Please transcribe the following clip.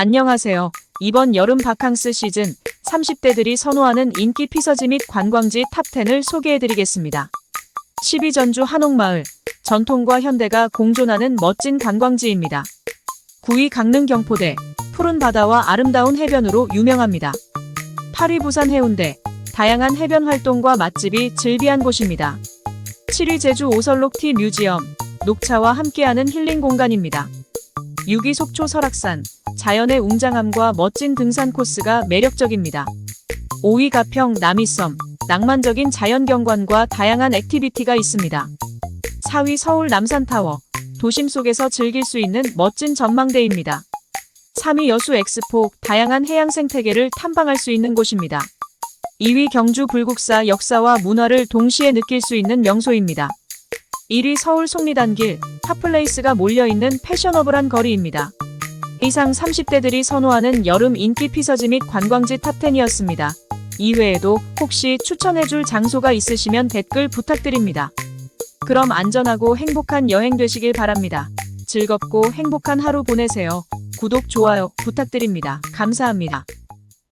안녕하세요. 이번 여름 바캉스 시즌 30대들이 선호하는 인기 피서지 및 관광지 탑10을 소개해드리겠습니다. 12전주 한옥마을, 전통과 현대가 공존하는 멋진 관광지입니다. 9위 강릉 경포대, 푸른 바다와 아름다운 해변으로 유명합니다. 8위 부산 해운대, 다양한 해변 활동과 맛집이 즐비한 곳입니다. 7위 제주 오설록 티 뮤지엄, 녹차와 함께하는 힐링 공간입니다. 6위 속초 설악산, 자연의 웅장함과 멋진 등산 코스가 매력적입니다. 5위 가평 남이섬, 낭만적인 자연 경관과 다양한 액티비티가 있습니다. 4위 서울 남산타워, 도심 속에서 즐길 수 있는 멋진 전망대입니다. 3위 여수 엑스포, 다양한 해양 생태계를 탐방할 수 있는 곳입니다. 2위 경주 불국사 역사와 문화를 동시에 느낄 수 있는 명소입니다. 1위 서울 속리단길, 핫플레이스가 몰려있는 패셔너블한 거리입니다. 이상 30대들이 선호하는 여름 인기 피서지 및 관광지 탑10이었습니다. 이외에도 혹시 추천해줄 장소가 있으시면 댓글 부탁드립니다. 그럼 안전하고 행복한 여행 되시길 바랍니다. 즐겁고 행복한 하루 보내세요. 구독, 좋아요 부탁드립니다. 감사합니다.